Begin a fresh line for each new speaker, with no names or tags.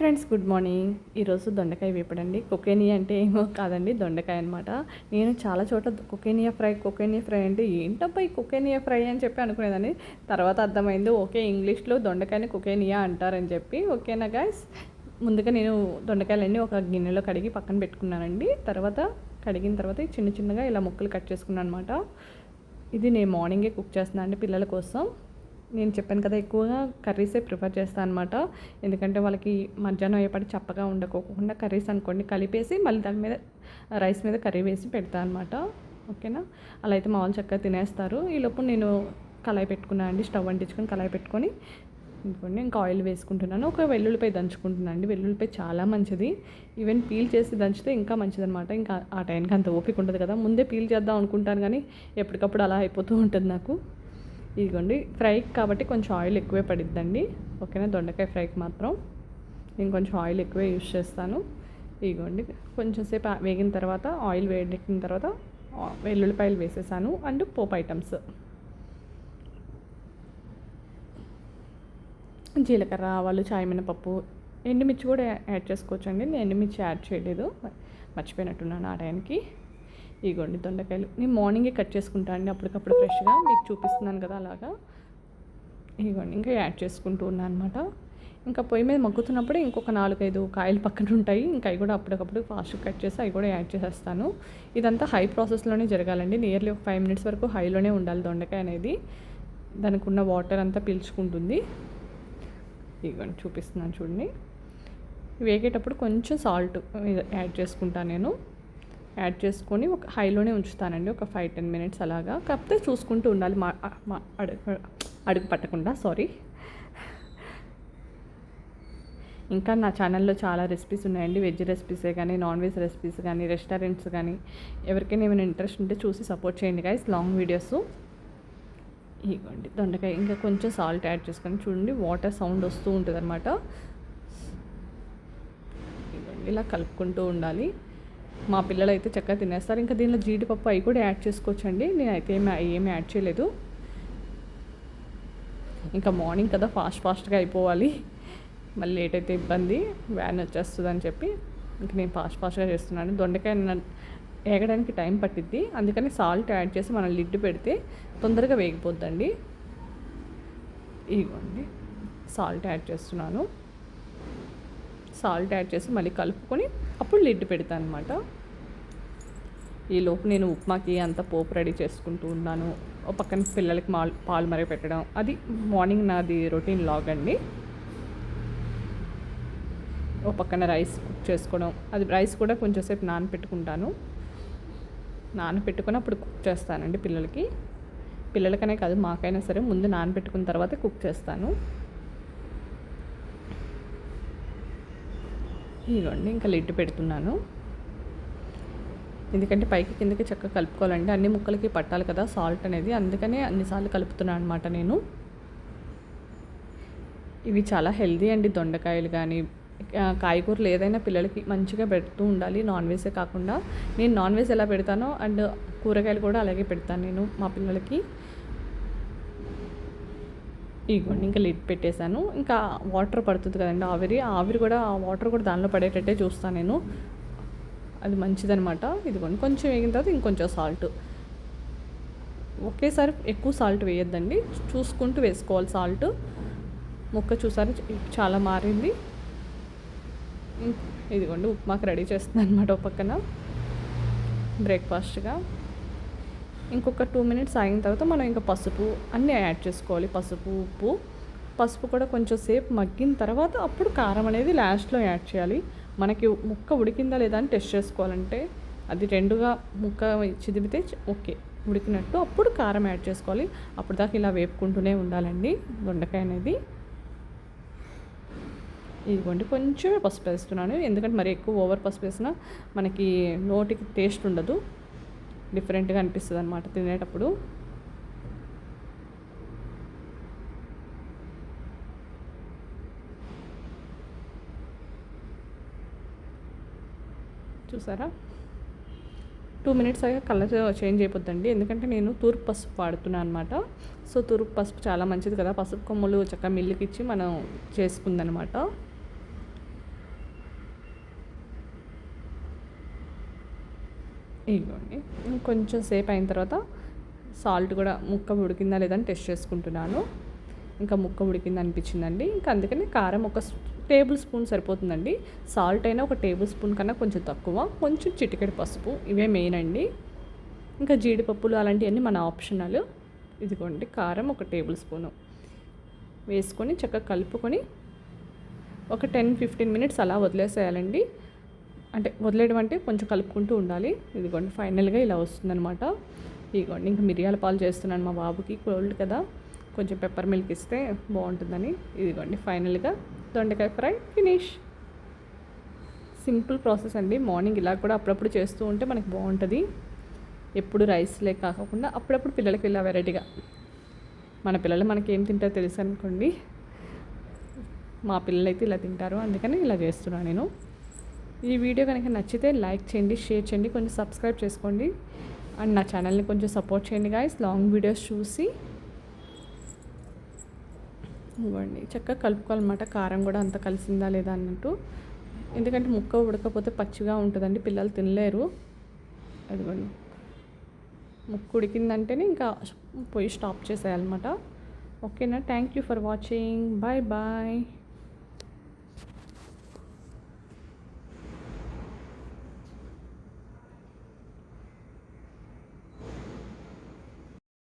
Friends good morning. ఈరోజు దొండకాయ వేపడండి. కొకేనియా అంటే ఏమో కాదండి దొండకాయ అనమాట నేను చాలా చోట కొకేనియా ఫ్రై కొకేనియా ఫ్రై అంటే ఏంటబ్బా ఈ కొకేనియా ఫ్రై అని చెప్పి అనుకునేదాన్ని. తర్వాత అర్థమైంది ఓకే ఇంగ్లీష్లో దొండకాయని కొకేనియా అంటారని చెప్పి. ఓకేనా గాయస్? ముందుగా నేను దొండకాయలన్నీ ఒక గిన్నెలో కడిగి పక్కన పెట్టుకున్నానండి. తర్వాత కడిగిన తర్వాత చిన్న చిన్నగా ఇలా ముక్కలు కట్ చేసుకున్నాను అనమాట ఇది నేను మార్నింగే కుక్ చేస్తున్నాను అండి పిల్లల కోసం. నేను చెప్పాను కదా ఎక్కువగా కర్రీసే ప్రిఫర్ చేస్తాను అనమాట ఎందుకంటే వాళ్ళకి మధ్యాహ్నం అయ్యేపాటి చప్పగా ఉండకోకుండా కర్రీస్ అనుకోండి కలిపేసి మళ్ళీ దాని మీద రైస్ మీద కర్రీ వేసి పెడతాను అనమాట ఓకేనా? అలా అయితే మామూలు చక్కగా తినేస్తారు. ఈలోపు నేను కళాయి పెట్టుకున్నాను అండి స్టవ్ అంటించుకొని కళాయి పెట్టుకొని ఇంకోండి ఇంకా ఆయిల్ వేసుకుంటున్నాను. ఒక వెల్లుల్లిపై దంచుకుంటున్నాను అండి. వెల్లుల్లిపై చాలా మంచిది. ఈవెన్ పీల్ చేసి దంచితే ఇంకా మంచిది అనమాట ఇంకా ఆ టైంకి అంత ఓపిక ఉండదు కదా. ముందే పీల్ చేద్దాం అనుకుంటాను కానీ ఎప్పటికప్పుడు అలా అయిపోతూ ఉంటుంది నాకు. ఇదిగోండి ఫ్రైకి కాబట్టి కొంచెం ఆయిల్ ఎక్కువే పడిద్దండి. ఓకేనా? దొండకాయ ఫ్రైకి మాత్రం నేను కొంచెం ఆయిల్ ఎక్కువే యూజ్ చేస్తాను. ఇదిగోండి కొంచెం సేపు వేగిన తర్వాత ఆయిల్ వేడెక్కిన తర్వాత వెల్లుల్లిపాయలు వేసేసాను. అండ్ పోపు ఐటమ్స్. జీలకర్ర ఆవాలు చాయ్ మినపప్పు ఎండుమిర్చి కూడా యాడ్ చేసుకోవచ్చండి. నేను ఎండుమిర్చి యాడ్ చేయలేదు. మర్చిపోయినట్టున్నాను ఆ టైంకి. ఇగోండి దొండకాయలు. నేను మార్నింగే కట్ చేసుకుంటాను అండి అప్పటికప్పుడు ఫ్రెష్గా. మీకు చూపిస్తున్నాను కదా అలాగా. ఇగోండి ఇంకా యాడ్ చేసుకుంటూ ఉన్నాను అనమాట ఇంకా పొయ్యి మీద మగ్గుతున్నప్పుడు ఇంకొక నాలుగైదు కాయలు పక్కన ఉంటాయి. ఇంకా అవి కూడా అప్పటికప్పుడు ఫాస్ట్ కట్ చేసి అవి కూడా యాడ్ చేసేస్తాను. ఇదంతా హై ప్రాసెస్లోనే జరగాలండి. నియర్లీ ఒక ఫైవ్ మినిట్స్ వరకు హైలోనే ఉండాలి దొండకాయ అనేది. దానికి ఉన్న వాటర్ అంతా పీల్చుకుంటుంది. ఇగోండి చూపిస్తున్నాను చూడండి. వేగేటప్పుడు కొంచెం సాల్ట్ యాడ్ చేసుకుంటాను నేను. యాడ్ చేసుకొని ఒక హైలోనే ఉంచుతానండి ఒక ఫైవ్ టెన్ మినిట్స్ అలాగా. కాకపోతే చూసుకుంటూ ఉండాలి మా మా అడుగు అడుగు పట్టకుండా సారీ. ఇంకా నా ఛానల్లో చాలా రెసిపీస్ ఉన్నాయండి వెజ్ రెసిపీసే కానీ నాన్ వెజ్ రెసిపీస్ కానీ రెస్టారెంట్స్ కానీ. ఎవరికైనా ఏమైనా ఇంట్రెస్ట్ ఉంటే చూసి సపోర్ట్ చేయండి గైస్ లాంగ్ వీడియోస్ ఇవ్వండి దొండకాయ ఇంకా కొంచెం సాల్ట్ యాడ్ చేసుకొని చూడండి వాటర్ సౌండ్ వస్తూ ఉంటుంది అనమాట ఇలా కలుపుకుంటూ ఉండాలి. మా పిల్లలు అయితే చక్కగా తినేస్తారు. ఇంకా దీనిలో జీడిపప్పు అవి కూడా యాడ్ చేసుకోవచ్చండి. నేనైతే ఏమి ఏమి యాడ్ చేయలేదు. ఇంకా మార్నింగ్ కదా ఫాస్ట్ ఫాస్ట్గా అయిపోవాలి. మళ్ళీ లేట్ అయితే ఇబ్బంది. వ్యాన్ వచ్చేస్తుంది అని చెప్పి ఇంక నేను ఫాస్ట్ ఫాస్ట్గా చేస్తున్నాను. దొండకాయ వేగడానికి టైం పట్టిద్ది. అందుకని సాల్ట్ యాడ్ చేసి మనం లిడ్ పెడితే తొందరగా వేగిపోద్దండి. ఇదిగోండి. సాల్ట్ యాడ్ చేస్తున్నాను. సాల్ట్ యాడ్ చేసి మళ్ళీ కలుపుకొని అప్పుడు లిడ్ పెడతాను అనమాట ఈలోపు నేను ఉప్మాకి అంత పోపు రెడీ చేసుకుంటూ ఉన్నాను. పక్కన పిల్లలకి మాల్ పాలు మరగ పెట్టడం. అది మార్నింగ్ నాది రొటీన్ లాగ్ అండి. ఒక పక్కన రైస్ కుక్ చేసుకోవడం. అది రైస్ కూడా కొంచెంసేపు నానపెట్టుకుంటాను. నానపెట్టుకుని అప్పుడు కుక్ చేస్తానండి పిల్లలకి. పిల్లలకనే కాదు మాకైనా సరే ముందు నానపెట్టుకున్న తర్వాత కుక్ చేస్తాను. ఇదిగోండి ఇంకా లిడ్ పెడుతున్నాను. ఎందుకంటే పైకి కిందకి చక్కగా కలుపుకోవాలండి. అన్ని ముక్కలకి పట్టాలి కదా సాల్ట్ అనేది. అందుకనే అన్నిసార్లు కలుపుతున్నాను అనమాట నేను. ఇవి చాలా హెల్దీ అండి దొండకాయలు కానీ. కాయగూరలు ఏదైనా పిల్లలకి మంచిగా పెడుతూ ఉండాలి. నాన్ వెజే కాకుండా. నేను నాన్ వెజ్ ఎలా పెడతానో అండ్ కూరగాయలు కూడా అలాగే పెడతాను నేను మా పిల్లలకి. ఇగోండి ఇంకా లిడ్ పెట్టేశాను. ఇంకా వాటర్ పడుతుంది కదండి ఆవిరి. ఆవిరి కూడా ఆ వాటర్ కూడా దానిలో పడేటట్టే చూస్తాను నేను. అది మంచిదనమాట ఇదిగోండి కొంచెం వేగిన తర్వాత ఇంకొంచెం సాల్ట్. ఒకేసారి ఎక్కువ సాల్ట్ వేయొద్దండి. చూసుకుంటూ వేసుకోవాలి సాల్ట్. ముక్క చూసారు? చాలా మారింది. ఇదిగోండి ఉప్మాకి రెడీ చేస్తుంది అనమాట ఒక పక్కన. బ్రేక్ఫాస్ట్గా. ఇంకొక టూ మినిట్స్ ఆగిన తర్వాత మనం ఇంకా పసుపు అన్నీ యాడ్ చేసుకోవాలి. పసుపు ఉప్పు. పసుపు కూడా కొంచెం సేపు మగ్గిన తర్వాత అప్పుడు కారం అనేది లాస్ట్లో యాడ్ చేయాలి. మనకి ముక్క ఉడికిందా లేదా అని టెస్ట్ చేసుకోవాలంటే అది రెండుగా ముక్క చిదిపితే ఓకే ఉడికినట్టు అప్పుడు కారం యాడ్ చేసుకోవాలి. అప్పుడు దాకా ఇలా వేపుకుంటూనే ఉండాలండి దొండకాయ అనేది. ఇదిగోండి కొంచెమే పసుపు వేస్తున్నాను. ఎందుకంటే మరి ఎక్కువ ఓవర్ పసుపు వేసినా మనకి నోటికి టేస్ట్ ఉండదు. డిఫరెంట్గా అనిపిస్తుంది అనమాట తినేటప్పుడు. చూసారా? టూ మినిట్స్ అయ్యా కలర్ చేంజ్ అయిపోద్దండి. ఎందుకంటే నేను తూర్పు పసుపు వాడుతున్నాను అనమాట సో తూర్పు పసుపు చాలా మంచిది కదా. పసుపు కొమ్ములు చక్కగా మిల్లుకి ఇచ్చి మనం చేసుకుందనమాట ఇదిగోండి. కొంచెం సేపు అయిన తర్వాత సాల్ట్ కూడా ముక్క ఉడికిందా లేదని టెస్ట్ చేసుకుంటున్నాను. ఇంకా ముక్క ఉడికింది అనిపించిందండి. ఇంకా అందుకని కారం ఒక టేబుల్ స్పూన్ సరిపోతుందండి. సాల్ట్ అయినా ఒక టేబుల్ స్పూన్ కన్నా కొంచెం తక్కువ. కొంచెం చిటికెడు పసుపు. ఇవే మెయిన్ అండి. ఇంకా జీడిపప్పులు అలాంటివన్నీ మన ఆప్షనల్. ఇదిగోండి కారం ఒక టేబుల్ స్పూను. వేసుకొని చక్కగా కలుపుకొని ఒక టెన్ ఫిఫ్టీన్ మినిట్స్ అలా వదిలేసేయాలండి. అంటే వదిలేయడం అంటే కొంచెం కలుపుకుంటూ ఉండాలి. ఇదిగోండి ఫైనల్గా ఇలా వస్తుందనమాట ఇదిగోండి ఇంకా మిరియాల పాలు చేస్తున్నాను మా బాబుకి కోల్డ్ కదా. కొంచెం పెప్పర్ మిల్క్ ఇస్తే బాగుంటుందని. ఇదిగోండి ఫైనల్గా దొండకాయ ఫ్రై ఫినిష్. సింపుల్ ప్రాసెస్ అండి. మార్నింగ్ ఇలా కూడా అప్పుడప్పుడు చేస్తూ ఉంటే మనకి బాగుంటుంది. ఎప్పుడు రైస్లే కాకుండా అప్పుడప్పుడు పిల్లలకి ఇలా వెరైటీగా. మన పిల్లలు మనకి ఏం తింటారో తెలుసు అనుకోండి మా పిల్లలు అయితే ఇలా తింటారు అందుకని ఇలా చేస్తున్నాను నేను. ఈ వీడియో కనుక నచ్చితే లైక్ చేయండి షేర్ చేయండి కొంచెం సబ్స్క్రైబ్ చేసుకోండి. అండ్ నా ఛానల్ని కొంచెం సపోర్ట్ చేయండి గాయస్ లాంగ్ వీడియోస్ చూసి ఇవ్వండి. చక్కగా కలుపుకోవాలన్నమాట. కారం కూడా అంత కలిసిందా లేదా అన్నట్టు. ఎందుకంటే ముక్క ఉడకపోతే పచ్చిగా ఉంటుందండి పిల్లలు తినలేరు. అదిగోండి. ముక్కు ఉడికిందంటేనే ఇంకా పోయి స్టాప్ చేసేయాలన్నమాట. ఓకేనా thank you for watching bye bye